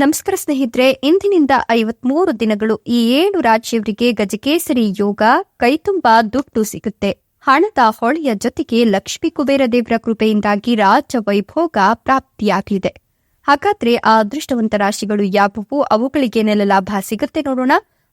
ನಮಸ್ಕಾರ ಸ್ನೇಹಿತರೆ, ಇಂದಿನಿಂದ ಐವತ್ಮೂರು ದಿನಗಳು ಈ ಏಳು ರಾಜ್ಯವರಿಗೆ ಗಜಕೇಸರಿ ಯೋಗ, ಕೈತುಂಬಾ, ದುಡ್ಡು ಸಿಗುತ್ತೆ. ಹಣದ ಹೊಳೆಯ ಜೊತೆಗೆ ಲಕ್ಷ್ಮೀ ಕುಬೇರ ದೇವರ ಕೃಪೆಯಿಂದಾಗಿ ರಾಜ ವೈಭೋಗ ಪ್ರಾಪ್ತಿಯಾಗಲಿದೆ. ಹಾಗಾದ್ರೆ ಆ ಅದೃಷ್ಟವಂತ ರಾಶಿಗಳು ಯಾವುವು? ಅವುಗಳಿಗೆ ಲಾಭ ಸಿಗುತ್ತೆ ನೋಡೋಣ.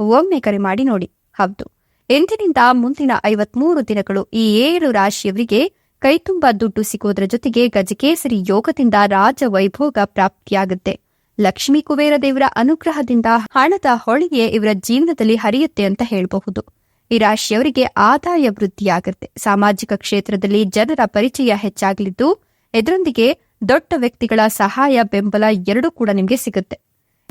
ಒಮ್ಮೆ ಕರೆ ಮಾಡಿ ನೋಡಿ. ಹೌದು. ಎಂದಿನಿಂದ ಮುಂದಿನ ಐವತ್ಮೂರು ದಿನಗಳು ಈ ಏಳು ರಾಶಿಯವರಿಗೆ ಕೈತುಂಬ ದುಡ್ಡು ಸಿಗೋದ್ರ ಜೊತೆಗೆ ಗಜಕೇಸರಿ ಯೋಗದಿಂದ ರಾಜ ವೈಭೋಗ ಪ್ರಾಪ್ತಿಯಾಗುತ್ತೆ. ಲಕ್ಷ್ಮೀ ಕುಬೇರ ದೇವರ ಅನುಗ್ರಹದಿಂದ ಹಣದ ಹೊಳಿಗೆ ಇವರ ಜೀವನದಲ್ಲಿ ಹರಿಯುತ್ತೆ ಅಂತ ಹೇಳಬಹುದು. ಈ ರಾಶಿಯವರಿಗೆ ಆದಾಯ ವೃದ್ಧಿಯಾಗುತ್ತೆ. ಸಾಮಾಜಿಕ ಕ್ಷೇತ್ರದಲ್ಲಿ ಜನರ ಪರಿಚಯ ಹೆಚ್ಚಾಗಲಿದ್ದು, ಇದರೊಂದಿಗೆ ದೊಡ್ಡ ವ್ಯಕ್ತಿಗಳ ಸಹಾಯ ಬೆಂಬಲ ಎರಡೂ ಕೂಡ ನಿಮಗೆ ಸಿಗುತ್ತೆ.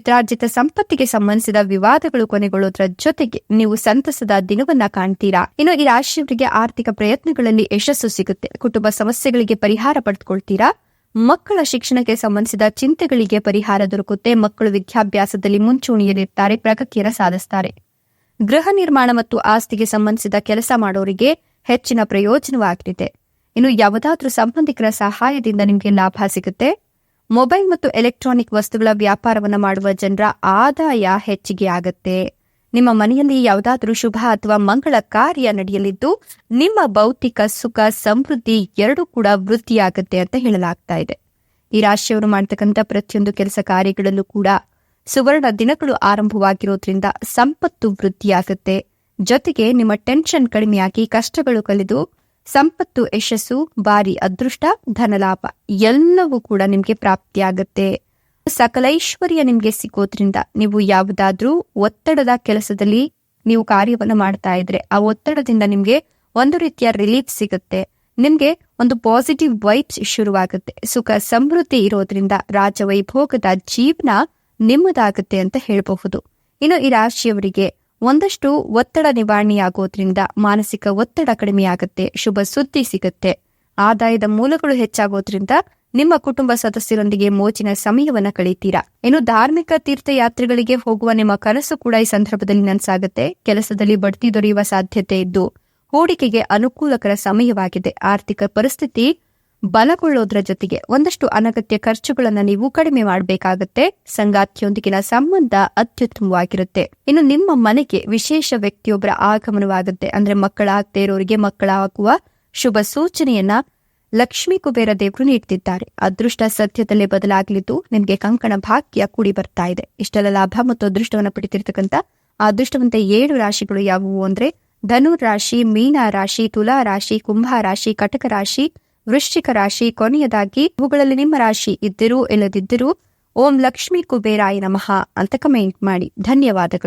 ರಾಜ್ಯದ ಸಂಪತ್ತಿಗೆ ಸಂಬಂಧಿಸಿದ ವಿವಾದಗಳು ಕೊನೆಗೊಳ್ಳುವುದರ ಜೊತೆಗೆ ನೀವು ಸಂತಸದ ದಿನವನ್ನ ಕಾಣ್ತೀರಾ? ಇನ್ನು ಈ ರಾಶಿಯವರಿಗೆ ಆರ್ಥಿಕ ಪ್ರಯತ್ನಗಳಲ್ಲಿ ಯಶಸ್ಸು ಸಿಗುತ್ತೆ. ಕುಟುಂಬ ಸಮಸ್ಯೆಗಳಿಗೆ ಪರಿಹಾರ ಪಡೆದುಕೊಳ್ತೀರಾ ಮಕ್ಕಳ ಶಿಕ್ಷಣಕ್ಕೆ ಸಂಬಂಧಿಸಿದ ಚಿಂತೆಗಳಿಗೆ ಪರಿಹಾರ ದೊರಕುತ್ತೆ. ಮಕ್ಕಳು ವಿದ್ಯಾಭ್ಯಾಸದಲ್ಲಿ ಮುಂಚೂಣಿಯಲ್ಲಿರ್ತಾರೆ, ಪ್ರಗತಿಯನ್ನು ಸಾಧಿಸ್ತಾರೆ. ಗೃಹ ನಿರ್ಮಾಣ ಮತ್ತು ಆಸ್ತಿಗೆ ಸಂಬಂಧಿಸಿದ ಕೆಲಸ ಮಾಡೋರಿಗೆ ಹೆಚ್ಚಿನ ಪ್ರಯೋಜನವಾಗಲಿದೆ ಇನ್ನು ಯಾವುದಾದ್ರೂ ಸಂಬಂಧಿಕರ ಸಹಾಯದಿಂದ ನಿಮಗೆ ಲಾಭ ಸಿಗುತ್ತೆ. ಮೊಬೈಲ್ ಮತ್ತು ಎಲೆಕ್ಟ್ರಾನಿಕ್ ವಸ್ತುಗಳ ವ್ಯಾಪಾರವನ್ನು ಮಾಡುವ ಜನರ ಆದಾಯ ಹೆಚ್ಚಿಗೆ ಆಗತ್ತೆ. ನಿಮ್ಮ ಮನೆಯಲ್ಲಿ ಯಾವುದಾದರೂ ಶುಭ ಅಥವಾ ಮಂಗಳ ಕಾರ್ಯ ನಡೆಯಲಿದ್ದು, ನಿಮ್ಮ ಭೌತಿಕ ಸುಖ, ಸಮೃದ್ಧಿ ಎರಡೂ ಕೂಡ ವೃದ್ಧಿಯಾಗುತ್ತೆ ಅಂತ ಹೇಳಲಾಗ್ತಾ ಇದೆ. ಈ ರಾಶಿಯವರು ಮಾಡ್ತಕ್ಕಂಥ ಪ್ರತಿಯೊಂದು ಕೆಲಸ ಕಾರ್ಯಗಳಲ್ಲೂ ಕೂಡ ಸುವರ್ಣ ದಿನಗಳು ಆರಂಭವಾಗಿರೋದ್ರಿಂದ ಸಂಪತ್ತು ವೃದ್ಧಿಯಾಗುತ್ತೆ. ಜೊತೆಗೆ ನಿಮ್ಮ ಟೆನ್ಷನ್ ಕಡಿಮೆಯಾಗಿ ಕಷ್ಟಗಳು ಕಳೆದು ಸಂಪತ್ತು, ಯಶಸ್ಸು ಬಾರಿ ಅದೃಷ್ಟ, ಧನಲಾಭ ಎಲ್ಲವೂ ಕೂಡ ನಿಮಗೆ ಪ್ರಾಪ್ತಿಯಾಗತ್ತೆ. ಸಕಲೈಶ್ವರ್ಯ ನಿಮಗೆ ಸಿಗೋದ್ರಿಂದ ನೀವು ಯಾವುದಾದ್ರೂ ಒತ್ತಡದ ಕೆಲಸದಲ್ಲಿ ನೀವು ಕಾರ್ಯವನ್ನು ಮಾಡ್ತಾ ಇದ್ರೆ ಆ ಒತ್ತಡದಿಂದ ನಿಮಗೆ ಒಂದು ರೀತಿಯ ರಿಲೀಫ್ ಸಿಗುತ್ತೆ. ನಿಮ್ಗೆ ಒಂದು ಪಾಸಿಟಿವ್ ವೈಬ್ಸ್ ಶುರುವಾಗುತ್ತೆ. ಸುಖ, ಸಮೃದ್ಧಿ ಇರೋದ್ರಿಂದ ರಾಜವೈಭೋಗದ ಜೀವನ ನಿಮ್ಮದಾಗುತ್ತೆ ಅಂತ ಹೇಳಬಹುದು. ಇನ್ನು ಈ ರಾಶಿಯವರಿಗೆ ಒಂದಷ್ಟು ಒತ್ತಡ ನಿವಾರಣೆಯಾಗೋದ್ರಿಂದ ಮಾನಸಿಕ ಒತ್ತಡ ಕಡಿಮೆಯಾಗುತ್ತೆ, ಶುಭ ಸುದ್ದಿ ಸಿಗುತ್ತೆ. ಆದಾಯದ ಮೂಲಗಳು ಹೆಚ್ಚಾಗೋದ್ರಿಂದ ನಿಮ್ಮ ಕುಟುಂಬ ಸದಸ್ಯರೊಂದಿಗೆ ಮೋಚಿನ ಸಮಯವನ್ನು ಕಳೀತೀರಾ ಇನ್ನು ಧಾರ್ಮಿಕ ತೀರ್ಥಯಾತ್ರೆಗಳಿಗೆ ಹೋಗುವ ನಿಮ್ಮ ಕನಸು ಕೂಡ ಈ ಸಂದರ್ಭದಲ್ಲಿ ನನಸಾಗುತ್ತೆ. ಕೆಲಸದಲ್ಲಿ ಬಡ್ತಿ ದೊರೆಯುವ ಸಾಧ್ಯತೆ ಇದ್ದು, ಹೂಡಿಕೆಗೆ ಅನುಕೂಲಕರ ಸಮಯವಾಗಿದೆ. ಆರ್ಥಿಕ ಪರಿಸ್ಥಿತಿ ಬಲಗೊಳ್ಳೋದ್ರ ಜೊತೆಗೆ ಒಂದಷ್ಟು ಅನಗತ್ಯ ಖರ್ಚುಗಳನ್ನು ನೀವು ಕಡಿಮೆ ಮಾಡಬೇಕಾಗುತ್ತೆ. ಸಂಗಾತಿಯೊಂದಿಗಿನ ಸಂಬಂಧ ಅತ್ಯುತ್ತಮವಾಗಿರುತ್ತೆ. ಇನ್ನು ನಿಮ್ಮ ಮನೆಗೆ ವಿಶೇಷ ವ್ಯಕ್ತಿಯೊಬ್ಬರ ಆಗಮನವಾಗುತ್ತೆ. ಅಂದ್ರೆ ಮಕ್ಕಳಾಗದೇ ಇರೋರಿಗೆ ಮಕ್ಕಳಾಗುವ ಶುಭ ಸೂಚನೆಯನ್ನ ಲಕ್ಷ್ಮೀ ಕುಬೇರ ದೇವರು ನೀಡ್ತಿದ್ದಾರೆ. ಅದೃಷ್ಟ ಸದ್ಯದಲ್ಲೇ ಬದಲಾಗಲಿದ್ದು ನಿಮಗೆ ಕಂಕಣ ಭಾಗ್ಯ ಕೂಡಿ ಬರ್ತಾ ಇದೆ. ಇಷ್ಟೆಲ್ಲ ಲಾಭ ಮತ್ತು ಅದೃಷ್ಟವನ್ನು ಪಡಿತಿರ್ತಕ್ಕಂಥ ಆ ಅದೃಷ್ಟವಂತ ಏಳು ರಾಶಿಗಳು ಯಾವುವು ಅಂದ್ರೆ ಧನುರ್ ರಾಶಿ, ಮೀನ ರಾಶಿ, ತುಲಾ ರಾಶಿ, ಕುಂಭ ರಾಶಿ, ಕಟಕ ರಾಶಿ ವೃಶ್ಚಿಕ ರಾಶಿ ಕೊನೆಯದಾಗಿ ಇವುಗಳಲ್ಲಿ ನಿಮ್ಮ ರಾಶಿ ಇದ್ದಿರೂ, ಇಲ್ಲದಿದ್ದರೂ. ಓಂ ಲಕ್ಷ್ಮೀ ಕುಬೇರಾಯ ನಮಃ ಅಂತ ಕಮೆಂಟ್ ಮಾಡಿ. ಧನ್ಯವಾದಗಳು.